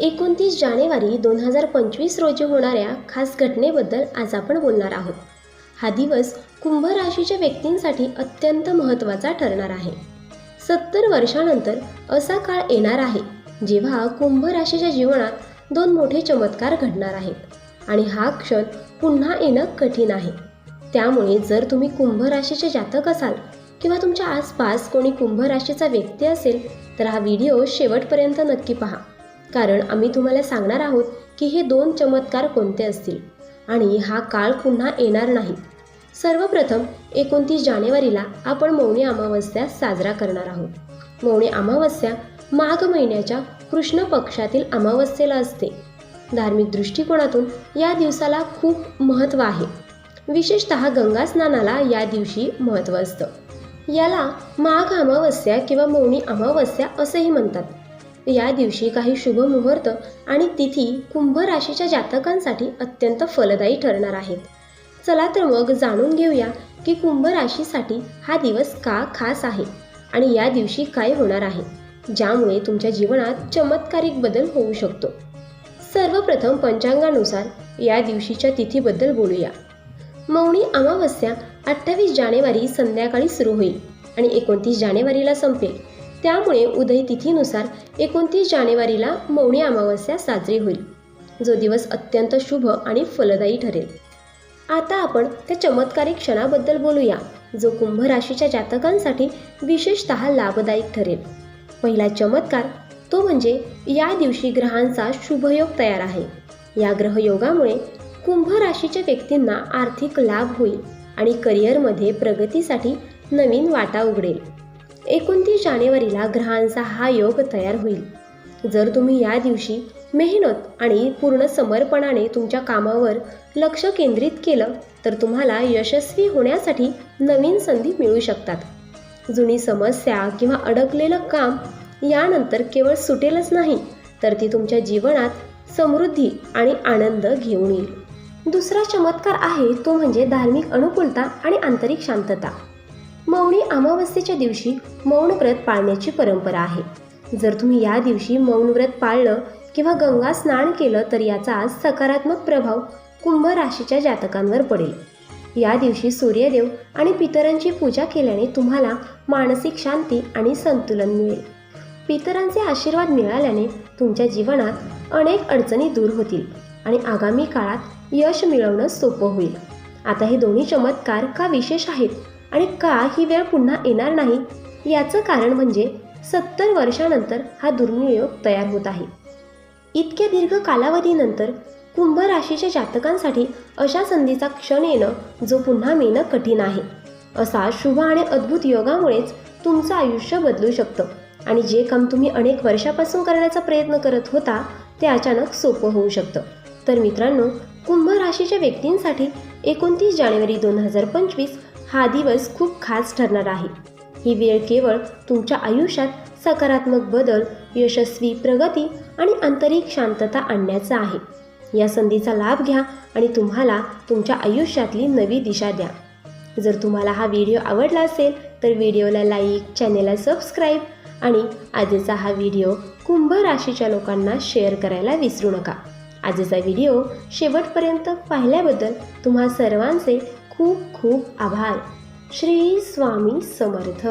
एकोणतीस जानेवारी दोन हजार पंचवीस रोजी होणाऱ्या खास घटनेबद्दल आज आपण बोलणार आहोत. हा दिवस कुंभ राशीच्या व्यक्तींसाठी अत्यंत महत्त्वाचा ठरणार आहे. सत्तर वर्षानंतर असा काळ येणार आहे जेव्हा कुंभ राशीच्या जीवनात दोन मोठे चमत्कार घडणार आहेत आणि हा क्षण पुन्हा येणं कठीण आहे. त्यामुळे जर तुम्ही कुंभ राशीचे जातक असाल किंवा तुमच्या आसपास कोणी कुंभ राशीचा व्यक्ती असेल तर हा व्हिडिओ शेवटपर्यंत नक्की पहा. कारण आम्ही तुम्हाला सांगणार आहोत की हे दोन चमत्कार कोणते असतील. आणि हा काळ पुन्हा येणार नाही. सर्वप्रथम एकोणतीस जानेवारीला आपण मौनी अमावस्या साजरा करणार आहोत. मौनी अमावस्या माघ महिन्याच्या कृष्ण पक्षातील अमावस्येला असते. धार्मिक दृष्टिकोनातून या दिवसाला खूप महत्त्व आहे. विशेषत गंगा स्नानाला या दिवशी महत्त्व असतं. याला माघ अमावस्या किंवा मौनी अमावस्या असंही म्हणतात. या दिवशी काही शुभ मुहूर्त आणि तिथी कुंभ राशीच्या जातकांसाठी अत्यंत फलदायी ठरणार आहेत. चला तर मग जाणून घेऊया की कुंभ राशीसाठी हा दिवस का खास आहे आणि या दिवशी काय होणार आहे ज्यामुळे तुमच्या जीवनात चमत्कारिक बदल होऊ शकतो. सर्वप्रथम पंचांगानुसार या दिवशीच्या तिथीबद्दल बोलूया. मौनी अमावस्या अठ्ठावीस जानेवारी संध्याकाळी सुरू होईल आणि एकोणतीस जानेवारीला संपेल. त्यामुळे उदय तिथीनुसार एकोणतीस जानेवारीला मौनी अमावस्या साजरी होईल. जो दिवस अत्यंत शुभ आणि फलदायी ठरेल. आता आपण त्या चमत्कारिक क्षणाबद्दल बोलूया जो कुंभ राशीच्या जातकांसाठी विशेषत लाभदायक ठरेल. पहिला चमत्कार तो म्हणजे या दिवशी ग्रहांचा शुभयोग तयार आहे. या ग्रहयोगामुळे कुंभ राशीच्या व्यक्तींना आर्थिक लाभ होईल आणि करिअरमध्ये प्रगतीसाठी नवीन वाटा उघडेल. एकोणतीस जानेवारीला ग्रहांचा हा योग तयार होईल. जर तुम्ही या दिवशी मेहनत आणि पूर्ण समर्पणाने तुमच्या कामावर लक्ष केंद्रित केलं तर तुम्हाला यशस्वी होण्यासाठी नवीन संधी मिळू शकतात. जुनी समस्या किंवा अडकलेलं काम यानंतर केवळ सुटेलच नाही तर ती तुमच्या जीवनात समृद्धी आणि आनंद घेऊन येईल. दुसरा चमत्कार आहे तो म्हणजे धार्मिक अनुकूलता आणि आंतरिक शांतता. मौनी अमावस्येच्या दिवशी मौन व्रत पाळण्याची परंपरा आहे. जर तुम्ही या दिवशी मौन व्रत पाळलं किंवा गंगा स्नान केलं तर याचा सकारात्मक प्रभाव कुंभ राशीच्या जातकांवर पडेल. या दिवशी सूर्यदेव आणि पितरांची पूजा केल्याने तुम्हाला मानसिक शांती आणि संतुलन मिळेल. पितरांचे आशीर्वाद मिळाल्याने तुमच्या जीवनात अनेक अडचणी दूर होतील आणि आगामी काळात यश मिळवणं सोपं होईल. आता हे दोन्ही चमत्कार का विशेष आहेत? आणि का ही वेळ पुन्हा येणार नाही? याचं कारण म्हणजे सत्तर वर्षानंतर हा दुर्मिळयोग तयार होत आहे. इतक्या दीर्घ कालावधीनंतर कुंभ राशीच्या जातकांसाठी अशा संधीचा क्षण येणं जो पुन्हा मिळणं कठीण आहे. असा शुभ आणि अद्भुत योगामुळेच तुमचं आयुष्य बदलू शकतं आणि जे काम तुम्ही अनेक वर्षापासून करण्याचा प्रयत्न करत होता ते अचानक सोपं होऊ शकतं. तर मित्रांनो कुंभ राशीच्या व्यक्तींसाठी एकोणतीस जानेवारी दोन हजार पंचवीस हा दिवस खूप खास ठरणार आहे. ही वेळ केवळ तुमच्या आयुष्यात सकारात्मक बदल यशस्वी प्रगती आणि आंतरिक शांतता आणण्याचा आहे. या संधीचा लाभ घ्या आणि तुम्हाला तुमच्या आयुष्यातली नवी दिशा द्या. जर तुम्हाला हा व्हिडिओ आवडला असेल तर व्हिडिओला लाईक चॅनेलला सबस्क्राईब आणि आजचा हा व्हिडिओ कुंभ राशीच्या लोकांना शेअर करायला विसरू नका. आजचा व्हिडिओ शेवटपर्यंत पाहिल्याबद्दल तुम्हा सर्वांचे खूप खूप आभार. श्री स्वामी समर्थ.